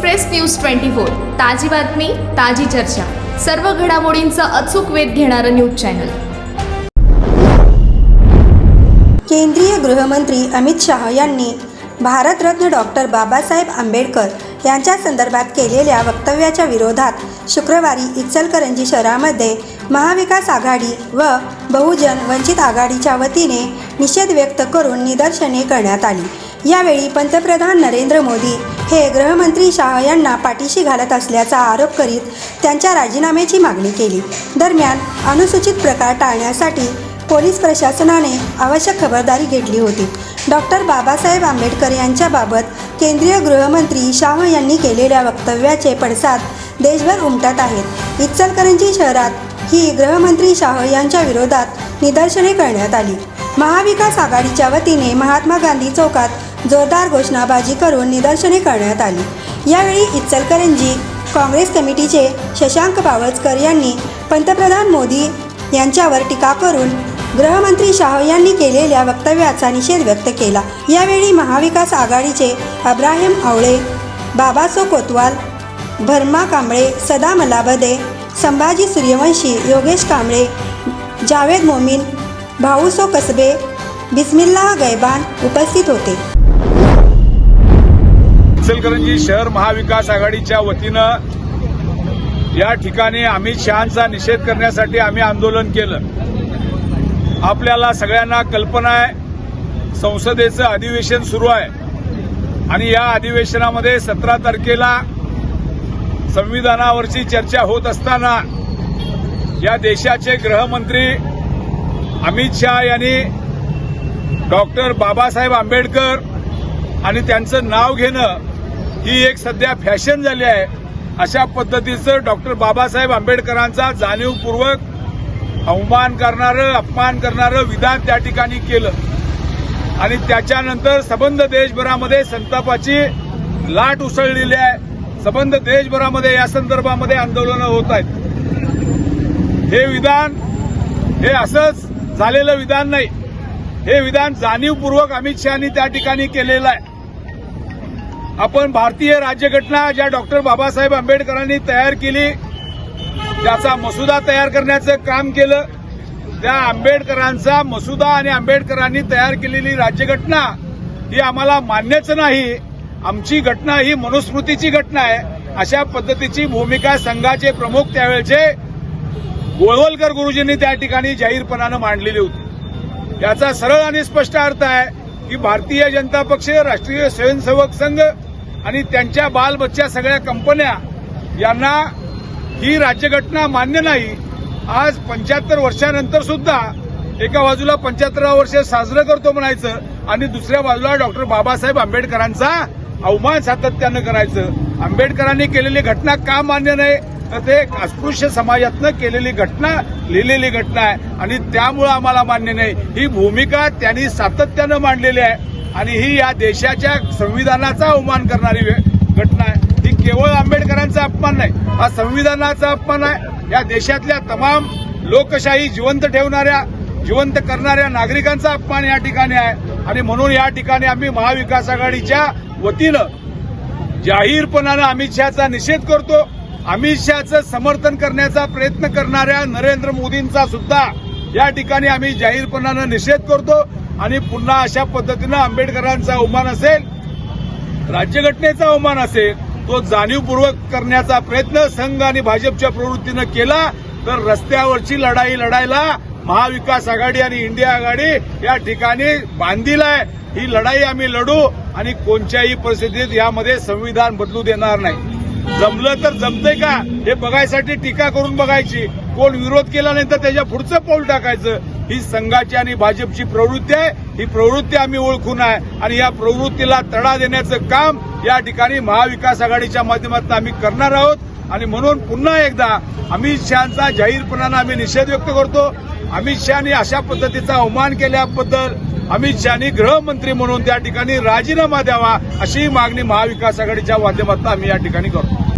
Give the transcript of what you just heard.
Express news twenty four. ताजी बातमी ताजी चर्चा. सर्व घडामोडींचा अचूक वेध घेणारं न्यूज चॅनल. केंद्रीय गृहमंत्री अमित शाह यांनी भारतरत्न डॉक्टर बाबासाहेब आंबेडकर यांच्या संदर्भात केलेल्या वक्तव्याच्या विरोधात शुक्रवारी इचलकरंजी शहरामध्ये महाविकास आघाडी व बहुजन वंचित आघाडीच्या वतीने निषेध व्यक्त करून निदर्शने करण्यात आली. यावेळी पंतप्रधान नरेंद्र मोदी हे गृहमंत्री शाह यांना पाठीशी घालत असल्याचा आरोप करीत त्यांच्या राजीनाम्याची मागणी केली. दरम्यान अनुसूचित प्रकार टाळण्यासाठी पोलीस प्रशासनाने आवश्यक खबरदारी घेतली होती. डॉक्टर बाबासाहेब आंबेडकर यांच्याबाबत केंद्रीय गृहमंत्री शाह यांनी केलेल्या वक्तव्याचे पडसाद देशभर उमटत आहेत. इचलकरंजी शहरात ही गृहमंत्री शाह यांच्या विरोधात निदर्शने करण्यात आली. महाविकास आघाडीच्या वतीने महात्मा गांधी चौकात जोरदार घोषणाबाजी करून निदर्शने करण्यात आली. यावेळी इचलकरंजी काँग्रेस कमिटीचे शशांक पावळकर यांनी पंतप्रधान मोदी यांच्यावर टीका करून गृहमंत्री शाह यांनी केलेल्या वक्तव्याचा निषेध व्यक्त केला. यावेळी महाविकास आघाडीचे अब्राहिम आवळे बाबासो कोतवाल भर्मा कांबळे सदा मलाबदे संभाजी सूर्यवंशी योगेश कांबळे जावेद मोमीन भाऊसो कसबे बिस्मिल्लाह गैबान उपस्थित होते. इचलकरंजी शहर महाविकास आघाडीच्या वतीनं या ठिकाणी अमित शहांचा निषेध करण्यासाठी आम्ही आंदोलन केलं. आपल्याला सगळ्यांना कल्पना आहे संसदेचं अधिवेशन सुरू आहे. आणि या अधिवेशनामध्ये सतरा तारखेला संविधानावरची चर्चा होत असताना या देशाचे गृहमंत्री अमित शहा यांनी डॉक्टर बाबासाहेब आंबेडकर आणि त्यांचं नाव घेणं ही एक सध्या फॅशन झाली आहे. अशा पद्धतीचं डॉक्टर बाबासाहेब आंबेडकरांचा जाणीवपूर्वक अवमान करणारं अपमान करणारं विधान त्या ठिकाणी केलं. आणि त्याच्यानंतर सबंध देशभरामध्ये संतापाची लाट उसळलेली आहे. सबंध देशभरामध्ये या संदर्भामध्ये आंदोलनं होत आहेत. हे विधान हे असंच झालेलं विधान नाही. हे विधान जाणीवपूर्वक अमित शहानी त्या ठिकाणी केलेलं आहे. आपण भारतीय राज्यघटना ज्या डॉक्टर बाबासाहेब आंबेडकरांनी तयार केली त्याचा मसुदा तयार करण्याचं काम केलं त्या आंबेडकरांचा मसुदा आणि आंबेडकरांनी तयार केलेली राज्यघटना ही आम्हाला मान्यच नाही. आमची घटना ही मनुस्मृतीची घटना आहे. अशा पद्धतीची भूमिका संघाचे प्रमुख त्यावेळचे गोळवलकर गुरुजींनी त्या ठिकाणी जाहीरपणानं मांडलेली होती. याचा सरळ आणि स्पष्ट अर्थ आहे की भारतीय जनता पक्ष राष्ट्रीय स्वयंसेवक संघ आणि त्यांच्या बालबच्च्या सगळ्या कंपन्या यांना ही राज्यघटना मान्य नाही. आज पंच्याहत्तर वर्षानंतर सुद्धा एका बाजूला पंच्याहत्तरावं वर्ष साजरं करतो म्हणायचं आणि दुसऱ्या बाजूला डॉक्टर बाबासाहेब आंबेडकरांचा अवमान सातत्यानं करायचं. आंबेडकरांनी केलेली घटना का मान्य नाही? तर ते एक अस्पृश्य समाजातनं केलेली घटना लिहिलेली घटना आहे. आणि त्यामुळं आम्हाला मान्य नाही. ही भूमिका त्यांनी सातत्यानं मांडलेली आहे. आणि ही या देशाच्या संविधानाचा अवमान करणारी घटना आहे. ही केवळ आंबेडकरांचा अपमान नाही हा संविधानाचा अपमान आहे. या देशातल्या तमाम लोकशाही जिवंत ठेवणाऱ्या जिवंत करणाऱ्या नागरिकांचा अपमान या ठिकाणी आहे. आणि म्हणून या ठिकाणी आम्ही महाविकास आघाडीच्या वतीनं जाहीरपणानं अमित शहाचा निषेध करतो. अमित शहाचं समर्थन करण्याचा प्रयत्न करणाऱ्या नरेंद्र मोदींचा सुद्धा या ठिकाणी आम्ही जाहीरपणानं निषेध करतो. आणि पुन्हा अशा पद्धतीनं आंबेडकरांचा अवमान असेल राज्यघटनेचा अवमान असेल तो जाणीवपूर्वक करण्याचा प्रयत्न संघ आणि भाजपच्या प्रवृत्तीनं केला तर रस्त्यावरची लढाई लढायला महाविकास आघाडी आणि इंडिया आघाडी या ठिकाणी बांधील आहे. ही लढाई आम्ही लढू आणि कोणत्याही परिस्थितीत यामध्ये संविधान बदलू देणार नाही. जमलं तर जमतंय का? हे बघायसाठी टीका करून बघायची. कोण विरोध केला नाही तर त्याच्या पुढचं पाऊल टाकायचं. ही संघाची आणि भाजपची प्रवृत्ती आहे. ही प्रवृत्ती आम्ही ओळखून आहे. आणि या प्रवृत्तीला तडा देण्याचं काम या ठिकाणी महाविकास आघाडीच्या माध्यमातून आम्ही करणार आहोत. आणि म्हणून पुन्हा एकदा अमित शहाचा जाहीरपणानं आम्ही निषेध व्यक्त करतो. अमित शहानी अशा पद्धतीचा अवमान केल्याबद्दल अमित शहानी गृहमंत्री म्हणून त्या ठिकाणी राजीनामा द्यावा अशी मागणी महाविकास आघाडीच्या माध्यमातून आम्ही या ठिकाणी करतो.